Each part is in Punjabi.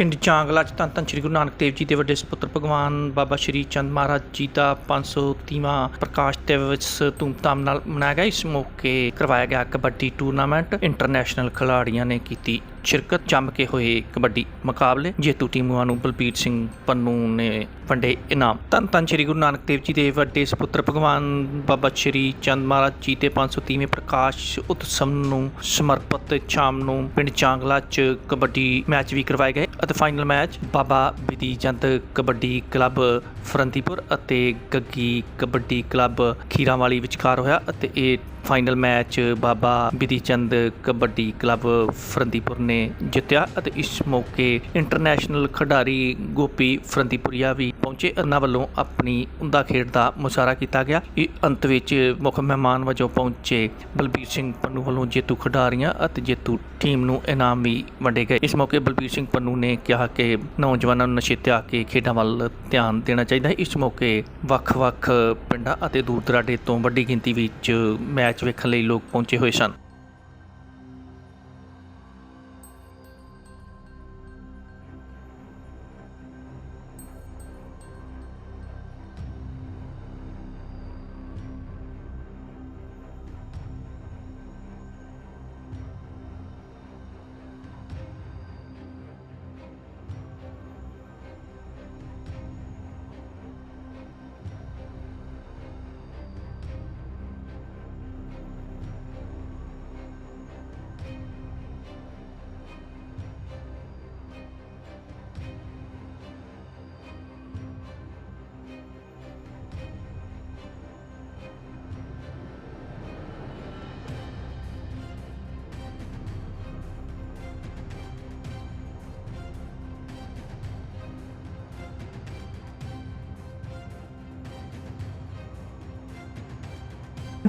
ਪਿੰਡ ਚਾਂਗਲਾ ਚ ਧੰਨ ਧੰਨ ਸ੍ਰੀ ਗੁਰੂ ਨਾਨਕ ਦੇਵ ਜੀ ਦੇ ਵੱਡੇ ਸੁਪੁੱਤਰ ਭਗਵਾਨ ਬਾਬਾ ਸ਼੍ਰੀ ਚੰਦ ਮਹਾਰਾਜ ਜੀ ਦਾ 530ਵਾਂ ਪ੍ਰਕਾਸ਼ ਦਿਵਸ ਧੂਮਧਾਮ ਨਾਲ ਮਨਾਇਆ ਗਿਆ। ਇਸ ਮੌਕੇ ਕਰਵਾਇਆ ਗਿਆ ਕਬੱਡੀ ਟੂਰਨਾਮੈਂਟ। ਇੰਟਰਨੈਸ਼ਨਲ ਖਿਡਾਰੀਆਂ ਨੇ ਕੀਤੀ ਸ਼ਿਰਕਤ, ਜੰਮ ਕੇ ਹੋਏ ਕਬੱਡੀ ਮੁਕਾਬਲੇ। ਜੇਤੂ ਟੀਮਾਂ ਨੂੰ ਬਲਬੀਰ ਸਿੰਘ ਪੰਨੂ ਨੇ ਵੰਡੇ ਇਨਾਮ। ਧੰਨ ਧੰਨ ਸ੍ਰੀ ਗੁਰੂ ਨਾਨਕ ਦੇਵ ਜੀ ਦੇ ਵੱਡੇ ਸੁਪੁੱਤਰ ਭਗਵਾਨ ਬਾਬਾ ਸ਼੍ਰੀ ਚੰਦ ਮਹਾਰਾਜ ਜੀ ਦੇ 530ਵੇਂ ਪ੍ਰਕਾਸ਼ ਉਤਸਵ ਨੂੰ ਸਮਰਪਿਤ ਸ਼ਾਮ ਨੂੰ ਪਿੰਡ ਚਾਂਗਲਾ 'ਚ ਕਬੱਡੀ ਮੈਚ ਵੀ ਕਰਵਾਏ ਗਏ। ਅਤੇ final match Baba Bidhi Chand kabaddi club Farandipur ਅਤੇ ਗੱਗੀ ਕਬੱਡੀ ਕਲੱਬ ਖੀਰਾਵਾਲੀ ਵਿਚਕਾਰ ਹੋਇਆ ਅਤੇ ਇਹ final match Baba Bidhi Chand kabaddi club Farandipur ਨੇ ਜਿੱਤਿਆ ਅਤੇ ਇਸ ਮੌਕੇ ਇੰਟਰਨੈਸ਼ਨਲ ਖਿਡਾਰੀ ਗੋਪੀ ਫਰੰਦੀਪੁਰੀਆ ਵੀ ਪਹੁੰਚੇ। ਉਹਨਾਂ ਵੱਲੋਂ ਆਪਣੀ ਉਮਦਾ ਖੇਡ ਦਾ ਮੁਜ਼ਾਹਰਾ ਕੀਤਾ ਗਿਆ। ਇਹ ਅੰਤ ਵਿੱਚ ਮੁੱਖ ਮਹਿਮਾਨ ਵਜੋਂ ਪਹੁੰਚੇ ਬਲਬੀਰ ਸਿੰਘ ਪੰਨੂ ਵੱਲੋਂ ਜੇਤੂ ਖਿਡਾਰੀਆਂ ਅਤੇ ਜੇਤੂ ਟੀਮ ਨੂੰ ਇਨਾਮ ਵੀ ਵੰਡੇ ਗਏ। ਇਸ ਮੌਕੇ ਬਲਬੀਰ ਸਿੰਘ ਪੰਨੂ ਨੇ ਕਿਹਾ ਕਿ ਨੌਜਵਾਨਾਂ ਨੂੰ ਨਸ਼ੇ ਤੇ ਆ ਕੇ ਖੇਡਾਂ ਵੱਲ ਧਿਆਨ ਦੇਣਾ ਚਾਹੀਦਾ ਹੈ। ਇਸ ਮੌਕੇ ਵੱਖ-ਵੱਖ ਪਿੰਡਾਂ ਅਤੇ ਦੂਰ ਦਰਾਡੇ ਤੋਂ ਵੱਡੀ ਗਿਣਤੀ ਵਿੱਚ ਮੈਚ ਵੇਖਣ ਲਈ ਲੋਕ ਪਹੁੰਚੇ ਹੋਏ ਸਨ।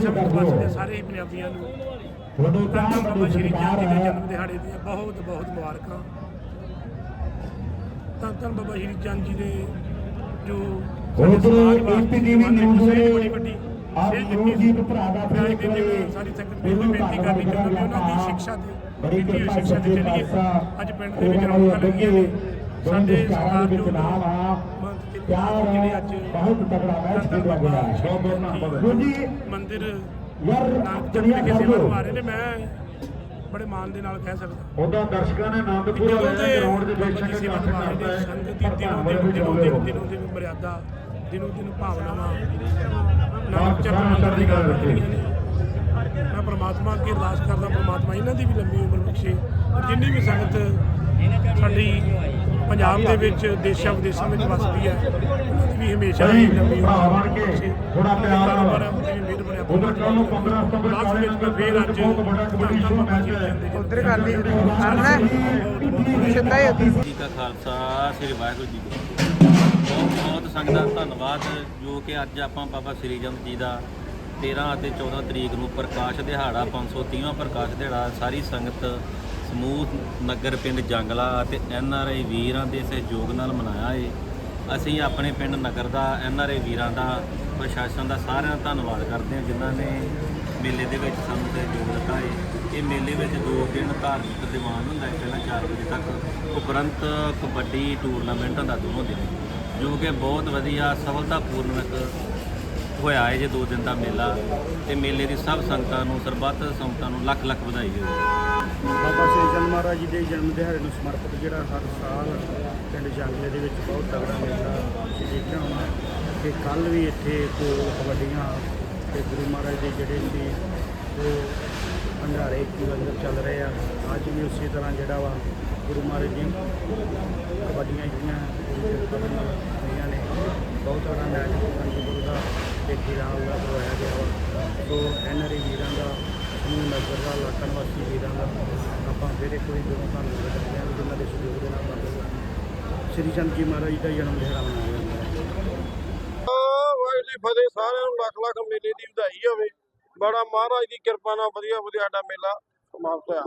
ਜੰਮੂ ਕਸ਼ਮੀਰ ਦੇ ਸਾਰੇ ਪੰਜਾਬੀਆਂ ਨੂੰ ਧੰਨ ਚਾਹ ਬਾਬਾ ਸ਼੍ਰੀ ਚੰਦ ਜੀ ਦੇ ਹੈ। ਜਨਮ ਦਿਹਾੜੇ ਦੀਆਂ ਬਹੁਤ ਬਹੁਤ ਮੁਬਾਰਕਾਂ। ਧੰਨ ਧੰਨ ਬਾਬਾ ਸ਼੍ਰੀ ਚੰਦ ਜੀ ਦੇ ਜੋ ਉਧਰ ਜਵਾਨੀ ਨਿਊਜ਼ ਦੇ ਆਪ ਸੇਧ ਗੁਰੂ ਦਿੱਤੀ। ਜੀ ਸੀ ਦੇ ਭਰਾ ਦਾ ਫਿਰ ਇੱਕ ਸਾਰੀ ਸੰਗਤ ਨੂੰ ਬੇਨਤੀ ਕਰਨੀ ਚਾਹੁੰਦਾ ਉਹਨਾਂ ਦੀ ਸਿੱਖਿਆ ਤੇ ਬੜੀ ਕਿਰਪਾ ਸਿੱਖਿਆ ਤੇ ਚੱਲੀਏ ਅੱਜ ਪਿੰਡ ਦੇ ਵਿੱਚ ਰੌਣਕਾਂ ਲੱਗੀਆਂ ਨੇ। ਸਾਡੇ ਸਰਕਾਰ ਦੇ ਜੋ ਨਾਮ ਆ। ਪਿਆਰ ਜਿਹੜੇ ਅੱਜ ਬਹੁਤ ਤਗੜਾ ਮੈਚ ਖੇਡਿਆ ਗਿਆ ਹੈ। ਬਹੁਤ ਬਹੁਤ ਧੰਨਵਾਦ। ਗੁਰੂ ਜੀ ਮੰਦਿਰ ਯਾਰ ਨਾਨਕ ਦੁਨੀਆ ਜੰਮੂ ਕੇ ਕਰ ਸੇਵਾ ਲਓ ਨਿਭਾ ਰਹੇ ਨੇ ਮੈਂ ਬੜੇ ਮਾਣ ਦੇ ਨਾਲ ਕਹਿ ਸਕਦਾ। ਉਹਦਾ ਦਰਸ਼ਕਾਂ ਨੇ ਆਨੰਦ ਵੀ ਪੂਰਾ ਜਦੋਂ ਲਿਆ ਤੇ ਗਰਾਊਂਡ ਦੇ ਬਾਬਾ ਵਿੱਚ ਜੀ ਸੇਵਾ ਕੱਟ ਨਿਭਾ ਰਹੇ ਕਰਦਾ ਨੇ ਹੈ ਸੰਗਤ ਦੀ ਪਰ ਦਿਨੋਂ ਧੰਨਵਾਦ ਦਿਨ ਵੀ ਦਿਨੋਂ ਚਾਹੁੰਦੇ ਦਿਨ ਹੋ ਦਿਨੋਂ ਦਿਨ ਮਰਿਆਦਾ ਦਿਨੋਂ ਦਿਨ ਭਾਵਨਾਵਾਂ। ਬਾਪ ਨਾਨਕ ਚਰਨ ਸਭਾ ਮੰਦਰ ਦੀ ਗੱਲ ਚੜ੍ਹਦੀ ਰਹੀਆਂ ਨੇ। ਮੈਂ ਪ੍ਰਮਾਤਮਾ ਅੱਗੇ ਅਰਦਾਸ ਕਰਦਾ ਪ੍ਰਮਾਤਮਾ ਇਹਨਾਂ ਦੀ ਵੀ ਲੰਮੀ ਉਮਰ ਬਖਸ਼ੇ। ਜਿੰਨੀ ਵੀ ਸੰਗਤ ਸਾਡੀ ਪੰਜਾਬ ਦੇ ਵਿੱਚ ਦੇਸ਼ਾਂ ਵਿਦੇਸ਼ਾਂ ਵਿੱਚ ਵਸਦੀ ਹੈ। ਉਹਨਾਂ ਦੀ ਵੀ ਹਮੇਸ਼ਾ ਹੀ ਉਮਰ ਬਣ ਕੇ ਥੋੜਾ ਪਿਆਰ ਨਾਲ। ਉਧਰ ਕੱਲ ਨੂੰ 15 ਸਤੰਬਰ ਲਾਸਟ ਕਾਲੇ ਵਿੱਚ ਮੈਂ ਫੇਰ ਅੱਜ ਬਹੁਤ ਵੱਡਾ ਕਬੱਡੀ ਸ਼ੋਅ ਮੈਚ ਹੈ। ਉਧਰ ਕਰ ਲਈ ਕਰਨਾ ਉੱਧਰ। ਜੀ ਕਾ ਖਾਲਸਾ ਸ੍ਰੀ ਵਾਹਿਗੁਰੂ ਜੀ ਕੀ ਬਹੁਤ ਬਹੁਤ ਸੰਗਤਾਂ ਦਾ ਧੰਨਵਾਦ ਜੋ ਕਿ ਅੱਜ ਆਪਾਂ ਬਾਬਾ ਸ੍ਰੀ ਚੰਦ ਜੀ ਦਾ 13 ਅਤੇ 14 ਤਰੀਕ ਨੂੰ ਪ੍ਰਕਾਸ਼ ਦਿਹਾੜਾ 530ਵਾਂ ਪ੍ਰਕਾਸ਼ ਦਿਹਾੜਾ ਸਾਰੀ ਸੰਗਤ ਸਮੂਹ ਨਗਰ ਪਿੰਡ ਜੰਗਲਾ ਅਤੇ ਐਨ ਆਰ ਆਈ ਵੀਰਾਂ ਦੇ ਸਹਿਯੋਗ ਨਾਲ ਮਨਾਇਆ ਏ। ਅਸੀਂ ਆਪਣੇ ਪਿੰਡ ਨਗਰ ਦਾ, ਐਨ ਆਰ ਆਈ ਵੀਰਾਂ ਦਾ, ਪ੍ਰਸ਼ਾਸਨ ਦਾ ਸਾਰਿਆਂ ਦਾ ਧੰਨਵਾਦ ਕਰਦੇ ਹਾਂ, ਜਿਨ੍ਹਾਂ ਨੇ ਮੇਲੇ ਦੇ ਵਿੱਚ ਸਾਨੂੰ ਸਹਿਯੋਗ ਦਿੱਤਾ ਏ। ਇਹ ਮੇਲੇ ਵਿੱਚ ਦੋ ਦਿਨ ਧਾਰਮਿਕ ਦੀਵਾਨ ਹੁੰਦਾ ਹੈ ਪਹਿਲਾਂ 4 ਵਜੇ ਤੱਕ। ਉਪਰੰਤ ਕਬੱਡੀ ਟੂਰਨਾਮੈਂਟ ਹੁੰਦਾ ਦੋਨੋਂ ਦਿਨ। ਜੋ ਕਿ ਬਹੁਤ ਵਧੀਆ ਸਫਲਤਾਪੂਰਨ ਇੱਕ ਹੋਇਆ ਹੈ ਜੇ ਦੋ ਦਿਨ ਦਾ ਮੇਲਾ ਤੇ ਮੇਲੇ ਦੀ ਸਭ ਸੰਗਤਾਂ ਨੂੰ, ਸਰਬੱਤ ਸੰਗਤਾਂ ਨੂੰ ਲੱਖ ਲੱਖ ਵਧਾਈ ਹੋਵੇ। ਬਾਬਾ ਸ੍ਰੀ ਚੰਦ ਮਹਾਰਾਜ ਜੀ ਦੇ ਜਨਮ ਦਿਹਾੜੇ ਨੂੰ ਸਮਰਪਿਤ ਜਿਹੜਾ ਹਰ ਸਾਲ ਪਿੰਡ ਜੰਗਲੇ ਦੇ ਵਿੱਚ ਬਹੁਤ ਤਗੜਾ ਮੇਲਾ ਅਸੀਂ ਦੇਖਿਆ ਹੋਣਾ ਕਿ ਕੱਲ ਵੀ ਇੱਥੇ ਦੋ ਕਬੱਡੀਆਂ ਤੇ ਗੁਰੂ ਮਹਾਰਾਜ ਦੇ ਜਿਹੜੇ ਸੀ ਉਹ ਭੰਡਾਰੇ ਕੀ ਲੰਗਰ ਚੱਲ ਰਹੇ ਆ, ਅੱਜ ਵੀ ਉਸੇ ਤਰ੍ਹਾਂ ਜਿਹੜਾ ਵਾ ਗੁਰੂ ਮਹਾਰਾਜ ਜੀ ਕਬੱਡੀਆਂ ਜਿਹੜੀਆਂ ਹੋਈਆਂ ਨੇ, ਬਹੁਤ ਤਗੜਾ ਮੈਚ ਸੰਗੀਪੁਰ ਦਾ ਤੇ ਖੀਰਾਲ ਦਾ ਕਰਵਾਇਆ ਗਿਆ ਵਾ। ਸੋ ਐਨਆਰਈ ਵੀਰਾਂ ਦਾ, ਸਮੂਹ ਨਗਰ ਦਾ, ਇਲਾਕਾ ਨਿਵਾਸੀ ਵੀਰਾਂ ਦਾ ਆਪਾਂ ਫਿਰ ਇੱਕ ਵਾਰੀ ਜਦੋਂ ਧੰਨਵਾਦ ਕਰਦੇ ਹਾਂ ਜਿਨ੍ਹਾਂ ਦੇ ਸਹਿਯੋਗ ਦੇ ਨਾਲ ਕਰਦੇ ਸ੍ਰੀ ਚੰਦ ਜੀ ਮਹਾਰਾਜ ਦਾ ਜਨਮ ਦਿਹਾੜਾ ਮਨਾਇਆ ਜਾਂਦਾ ਹੈ। ਵਾਹਿਗੁਰੂ ਜੀ ਫਤਿਹ, ਸਾਰਿਆਂ ਨੂੰ ਲੱਖ ਲੱਖ ਮੇਲੇ ਦੀ ਵਧਾਈ ਹੋਵੇ। ਬੜਾ ਮਹਾਰਾਜ ਦੀ ਕਿਰਪਾ ਨਾਲ ਵਧੀਆ ਵਧੀਆ ਸਾਡਾ ਮੇਲਾ ਸਮਾਪਤ ਹੋਇਆ।